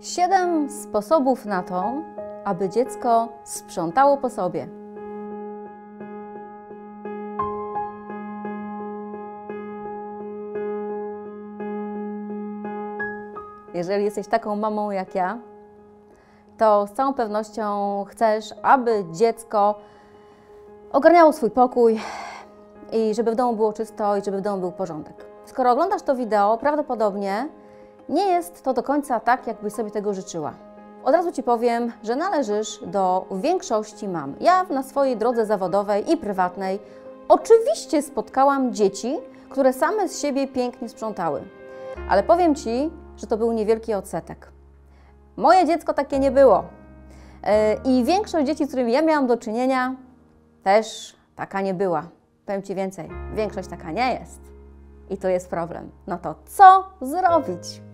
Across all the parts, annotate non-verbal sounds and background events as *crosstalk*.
Siedem sposobów na to, aby dziecko sprzątało po sobie. Jeżeli jesteś taką mamą jak ja, to z całą pewnością chcesz, aby dziecko ogarniało swój pokój i żeby w domu było czysto i żeby w domu był porządek. Skoro oglądasz to wideo, prawdopodobnie nie jest to do końca tak, jakbyś sobie tego życzyła. Od razu Ci powiem, że należysz do większości mam. Ja na swojej drodze zawodowej i prywatnej oczywiście spotkałam dzieci, które same z siebie pięknie sprzątały. Ale powiem Ci, że to był niewielki odsetek. Moje dziecko takie nie było. E, I większość dzieci, z którymi ja miałam do czynienia, też taka nie była. Powiem Ci więcej, większość taka nie jest. I to jest problem. No to co zrobić?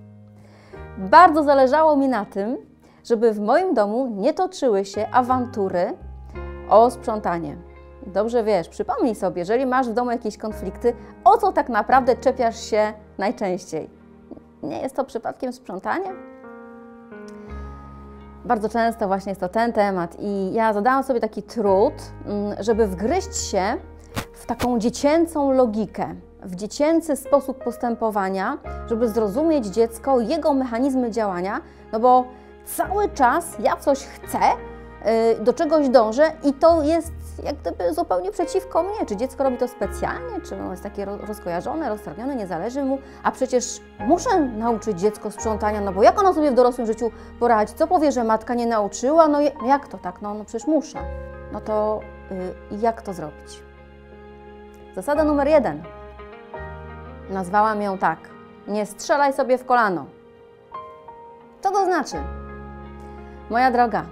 Bardzo zależało mi na tym, żeby w moim domu nie toczyły się awantury o sprzątanie. Dobrze wiesz, przypomnij sobie, jeżeli masz w domu jakieś konflikty, o co tak naprawdę czepiasz się najczęściej? Nie jest to przypadkiem sprzątanie? Bardzo często właśnie jest to ten temat i ja zadałam sobie taki trud, mm, żeby wgryźć się w taką dziecięcą logikę, w dziecięcy sposób postępowania, żeby zrozumieć dziecko, jego mechanizmy działania, no bo cały czas ja coś chcę, y, do czegoś dążę i to jest jak gdyby zupełnie przeciwko mnie. Czy dziecko robi to specjalnie, czy ono jest takie rozkojarzone, roztrawione, nie zależy mu, a przecież muszę nauczyć dziecko sprzątania, no bo jak ono sobie w dorosłym życiu poradzi? Co powie, że matka nie nauczyła? No jak to tak? No, no przecież muszę. No to yy, jak to zrobić? Zasada numer jeden. Nazwałam ją tak. Nie strzelaj sobie w kolano. Co to znaczy? Moja droga,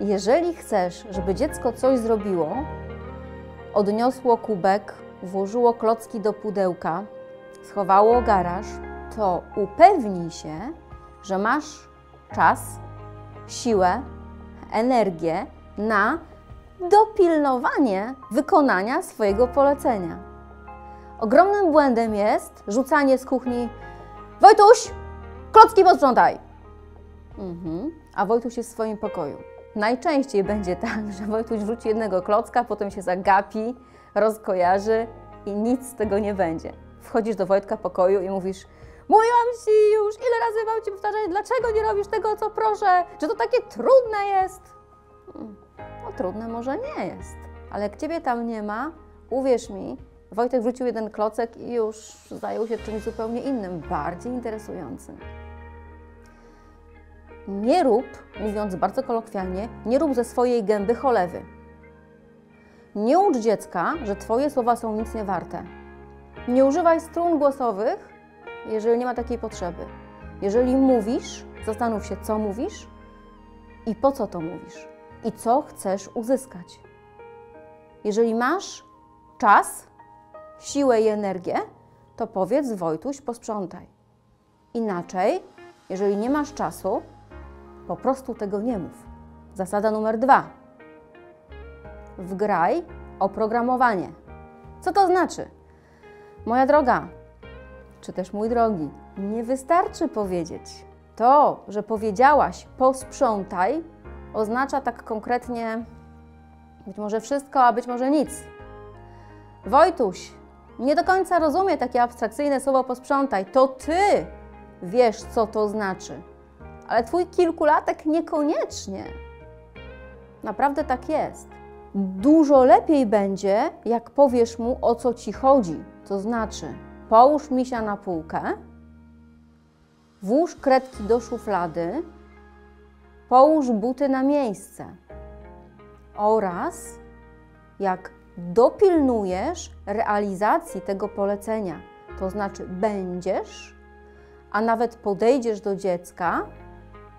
jeżeli chcesz, żeby dziecko coś zrobiło, odniosło kubek, włożyło klocki do pudełka, schowało garaż, to upewnij się, że masz czas, siłę, energię na dopilnowanie wykonania swojego polecenia. Ogromnym błędem jest rzucanie z kuchni Wojtuś, klocki posprzątaj! Mhm. A Wojtuś jest w swoim pokoju. Najczęściej będzie tak, że Wojtuś wrzuci jednego klocka, potem się zagapi, rozkojarzy i nic z tego nie będzie. Wchodzisz do Wojtka pokoju i mówisz Mówiłam Ci już, ile razy mam Ci powtarzać, dlaczego nie robisz tego, co proszę? Czy to takie trudne jest? Hmm, no trudne może nie jest, ale jak Ciebie tam nie ma, uwierz mi, Wojtek wrzucił jeden klocek i już zajął się czymś zupełnie innym, bardziej interesującym. Nie rób, mówiąc bardzo kolokwialnie, nie rób ze swojej gęby cholewy. Nie ucz dziecka, że Twoje słowa są nic nie warte. Nie używaj strun głosowych, jeżeli nie ma takiej potrzeby. Jeżeli mówisz, zastanów się, co mówisz i po co to mówisz i co chcesz uzyskać. Jeżeli masz czas, siłę i energię, to powiedz Wojtuś, posprzątaj. Inaczej, jeżeli nie masz czasu, po prostu tego nie mów. Zasada numer dwa. Wgraj oprogramowanie. Co to znaczy? Moja droga, czy też mój drogi, nie wystarczy powiedzieć. To, że powiedziałaś posprzątaj, oznacza tak konkretnie być może wszystko, a być może nic. Wojtuś, nie do końca rozumie takie abstrakcyjne słowo posprzątaj. To ty wiesz, co to znaczy ale twój kilkulatek niekoniecznie. Naprawdę tak jest. Dużo lepiej będzie, jak powiesz mu o co ci chodzi. To znaczy, połóż misia na półkę, włóż kredki do szuflady, połóż buty na miejsce. Oraz jak dopilnujesz realizacji tego polecenia, to znaczy będziesz, a nawet podejdziesz do dziecka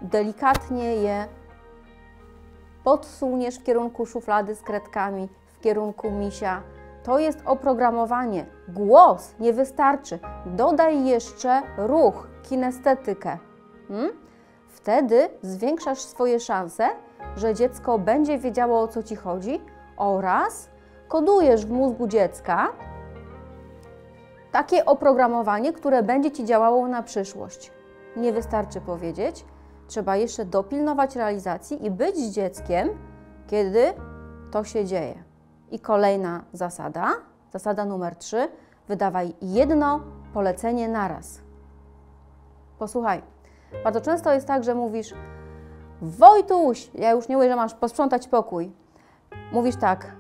delikatnie je podsuniesz w kierunku szuflady z kredkami, w kierunku misia. To jest oprogramowanie. Głos nie wystarczy. Dodaj jeszcze ruch, kinestetykę. Hmm? Wtedy zwiększasz swoje szanse, że dziecko będzie wiedziało o co ci chodzi oraz kodujesz w mózgu dziecka takie oprogramowanie, które będzie ci działało na przyszłość. Nie wystarczy powiedzieć, trzeba jeszcze dopilnować realizacji i być z dzieckiem, kiedy to się dzieje. I kolejna zasada, zasada numer trzy, wydawaj jedno polecenie naraz. Posłuchaj, bardzo często jest tak, że mówisz Wojtuś, ja już nie mówię, że masz posprzątać pokój. Mówisz tak,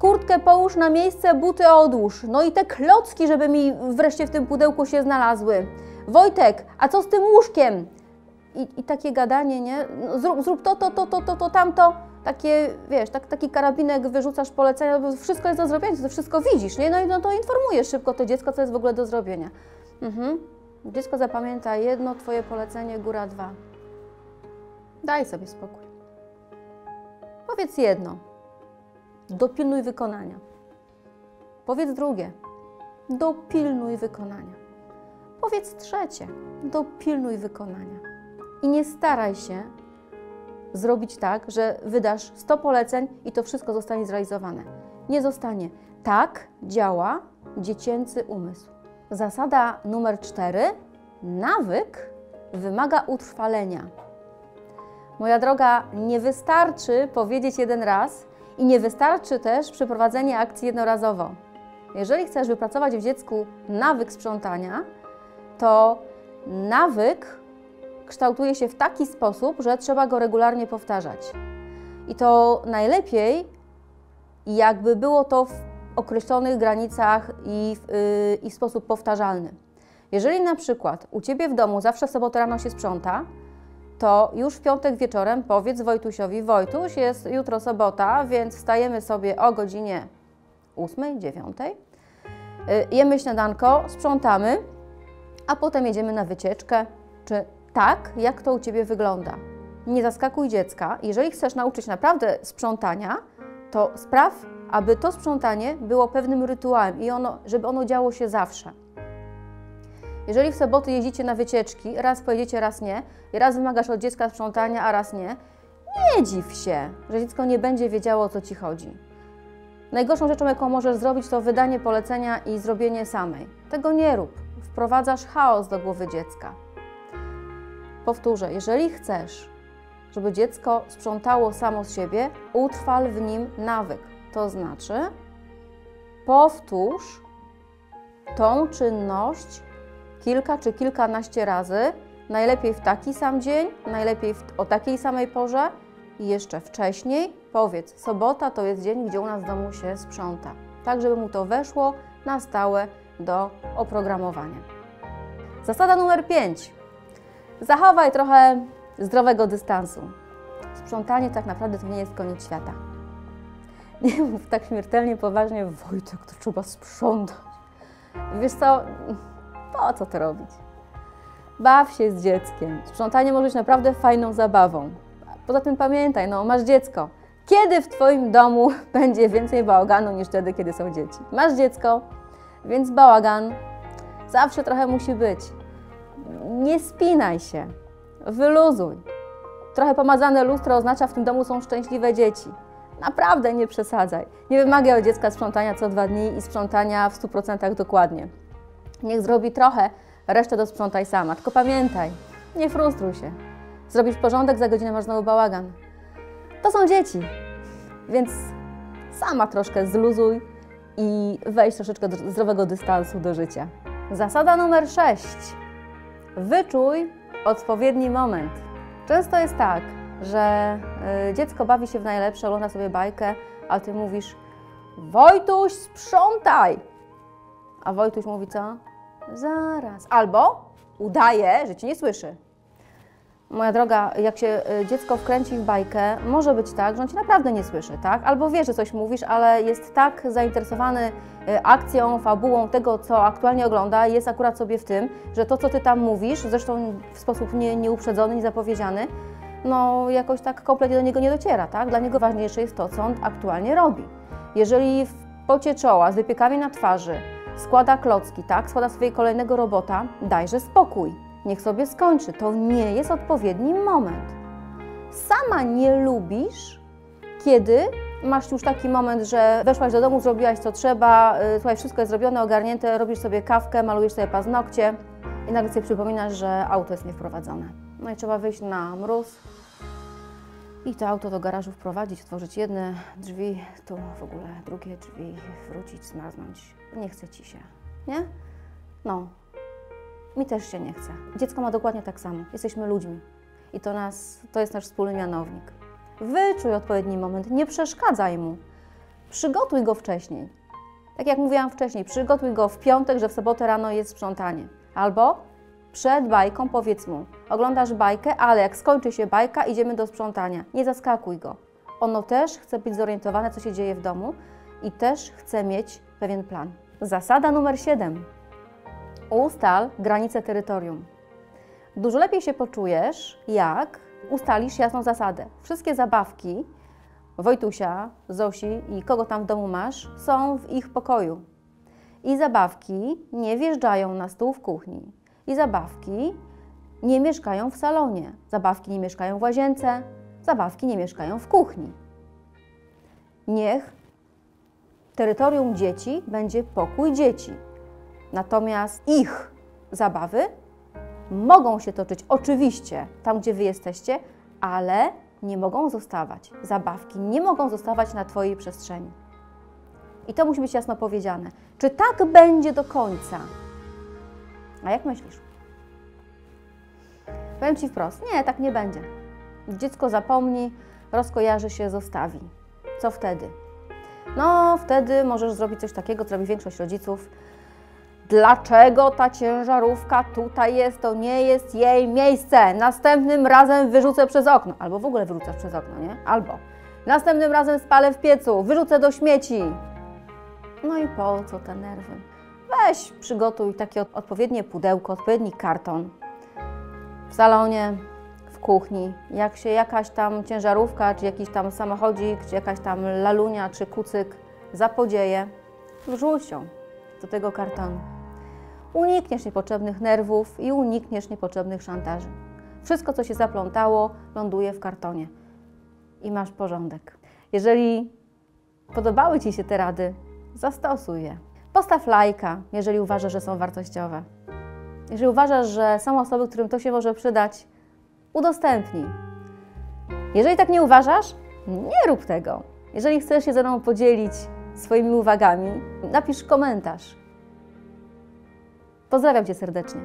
kurtkę połóż na miejsce, buty odłóż. No i te klocki, żeby mi wreszcie w tym pudełku się znalazły. Wojtek, a co z tym łóżkiem? I, i takie gadanie, nie? No, zrób, zrób to, to, to, to, to, to, tamto. Takie, wiesz, tak, taki karabinek wyrzucasz polecenia, bo wszystko jest do zrobienia, to wszystko widzisz, nie? No i no to informujesz szybko to dziecko, co jest w ogóle do zrobienia. Mhm. Dziecko zapamięta jedno Twoje polecenie, góra dwa. Daj sobie spokój. Powiedz jedno. Dopilnuj wykonania. Powiedz drugie. Dopilnuj wykonania. Powiedz trzecie. Dopilnuj wykonania. I nie staraj się zrobić tak, że wydasz 100 poleceń i to wszystko zostanie zrealizowane. Nie zostanie. Tak działa dziecięcy umysł. Zasada numer 4. Nawyk wymaga utrwalenia. Moja droga, nie wystarczy powiedzieć jeden raz i nie wystarczy też przeprowadzenie akcji jednorazowo. Jeżeli chcesz wypracować w dziecku nawyk sprzątania, to nawyk kształtuje się w taki sposób, że trzeba go regularnie powtarzać. I to najlepiej, jakby było to w określonych granicach i w, yy, i w sposób powtarzalny. Jeżeli na przykład u Ciebie w domu zawsze w sobotę rano się sprząta, to już w piątek wieczorem powiedz Wojtusiowi, Wojtuś, jest jutro sobota, więc wstajemy sobie o godzinie 8, 9, jemy śniadanko, sprzątamy, a potem jedziemy na wycieczkę, czy tak, jak to u Ciebie wygląda. Nie zaskakuj dziecka. Jeżeli chcesz nauczyć naprawdę sprzątania, to spraw, aby to sprzątanie było pewnym rytuałem i ono, żeby ono działo się zawsze. Jeżeli w soboty jeździcie na wycieczki, raz pojedziecie, raz nie, i raz wymagasz od dziecka sprzątania, a raz nie, nie dziw się, że dziecko nie będzie wiedziało, o co Ci chodzi. Najgorszą rzeczą, jaką możesz zrobić, to wydanie polecenia i zrobienie samej. Tego nie rób. Wprowadzasz chaos do głowy dziecka. Powtórzę, jeżeli chcesz, żeby dziecko sprzątało samo z siebie, utrwal w nim nawyk. To znaczy, powtórz tą czynność kilka czy kilkanaście razy, najlepiej w taki sam dzień, najlepiej w, o takiej samej porze i jeszcze wcześniej. Powiedz, sobota to jest dzień, gdzie u nas w domu się sprząta. Tak, żeby mu to weszło na stałe do oprogramowania. Zasada numer 5. Zachowaj trochę zdrowego dystansu. Sprzątanie tak naprawdę to nie jest koniec świata. *laughs* Nie mów tak śmiertelnie poważnie, Wojtek, to trzeba sprzątać. Wiesz co, po co to robić? Baw się z dzieckiem. Sprzątanie może być naprawdę fajną zabawą. Poza tym pamiętaj, no masz dziecko. Kiedy w Twoim domu *laughs* będzie więcej bałaganu niż wtedy, kiedy są dzieci? Masz dziecko, więc bałagan zawsze trochę musi być. Nie spinaj się, wyluzuj. Trochę pomazane lustro oznacza, w tym domu są szczęśliwe dzieci. Naprawdę nie przesadzaj. Nie wymagaj od dziecka sprzątania co dwa dni i sprzątania w 100% dokładnie. Niech zrobi trochę, resztę dosprzątaj sama. Tylko pamiętaj, nie frustruj się. Zrobisz porządek, za godzinę masz znowu bałagan. To są dzieci, więc sama troszkę zluzuj i wejdź troszeczkę zdrowego dystansu do życia. Zasada numer 6. Wyczuj odpowiedni moment. Często jest tak, że y, dziecko bawi się w najlepsze, ogląda sobie bajkę, a ty mówisz Wojtuś, sprzątaj! A Wojtuś mówi co? Zaraz. Albo udaje, że cię nie słyszy. Moja droga, jak się y, dziecko wkręci w bajkę, może być tak, że on cię naprawdę nie słyszy, tak? Albo wie, że coś mówisz, ale jest tak zainteresowany y, akcją, fabułą tego, co aktualnie ogląda, jest akurat sobie w tym, że to, co ty tam mówisz, zresztą w sposób nie, nieuprzedzony, niezapowiedziany, no jakoś tak kompletnie do niego nie dociera, tak? Dla niego ważniejsze jest to, co on aktualnie robi. Jeżeli w pocie czoła, z wypiekami na twarzy, składa klocki, tak? Składa sobie kolejnego robota, dajże spokój. Niech sobie skończy. To nie jest odpowiedni moment. Sama nie lubisz, kiedy masz już taki moment, że weszłaś do domu, zrobiłaś co trzeba, yy, słuchaj, wszystko jest zrobione, ogarnięte, robisz sobie kawkę, malujesz sobie paznokcie i nagle sobie przypominasz, że auto jest niewprowadzone. No i trzeba wyjść na mróz i to auto do garażu wprowadzić, otworzyć jedne drzwi, tu w ogóle drugie drzwi, wrócić, zmarznąć. Nie chce ci się, nie? No, mi też się nie chce. Dziecko ma dokładnie tak samo. Jesteśmy ludźmi i to nas, to jest nasz wspólny mianownik. Wyczuj odpowiedni moment, nie przeszkadzaj mu. Przygotuj go wcześniej. Tak jak mówiłam wcześniej, przygotuj go w piątek, że w sobotę rano jest sprzątanie. Albo przed bajką powiedz mu, oglądasz bajkę, ale jak skończy się bajka, idziemy do sprzątania. Nie zaskakuj go. Ono też chce być zorientowane, co się dzieje w domu i też chce mieć pewien plan. Zasada numer 7. Ustal granice terytorium. Dużo lepiej się poczujesz, jak ustalisz jasną zasadę. Wszystkie zabawki Wojtusia, Zosi i kogo tam w domu masz, są w ich pokoju. I zabawki nie wjeżdżają na stół w kuchni. I zabawki nie mieszkają w salonie. Zabawki nie mieszkają w łazience. Zabawki nie mieszkają w kuchni. Niech terytorium dzieci będzie pokój dzieci. Natomiast ich zabawy mogą się toczyć oczywiście tam, gdzie Wy jesteście, ale nie mogą zostawać. Zabawki nie mogą zostawać na Twojej przestrzeni. I to musi być jasno powiedziane. Czy tak będzie do końca? A jak myślisz? Powiem Ci wprost, nie, tak nie będzie. Dziecko zapomni, rozkojarzy się, zostawi. Co wtedy? No, wtedy możesz zrobić coś takiego, co robi większość rodziców. Dlaczego ta ciężarówka tutaj jest? To nie jest jej miejsce. Następnym razem wyrzucę przez okno. Albo w ogóle wyrzucasz przez okno, nie? Albo następnym razem spalę w piecu, wyrzucę do śmieci. No i po co te nerwy? Weź, przygotuj takie odpowiednie pudełko, odpowiedni karton. W salonie, w kuchni, jak się jakaś tam ciężarówka, czy jakiś tam samochodzik, czy jakaś tam lalunia, czy kucyk zapodzieje, wrzuć ją do tego kartonu. Unikniesz niepotrzebnych nerwów i unikniesz niepotrzebnych szantaży. Wszystko, co się zaplątało, ląduje w kartonie i masz porządek. Jeżeli podobały Ci się te rady, zastosuj je. Postaw lajka, jeżeli uważasz, że są wartościowe. Jeżeli uważasz, że są osoby, którym to się może przydać, udostępnij. Jeżeli tak nie uważasz, nie rób tego. Jeżeli chcesz się ze mną podzielić swoimi uwagami, napisz komentarz. Pozdrawiam Cię serdecznie.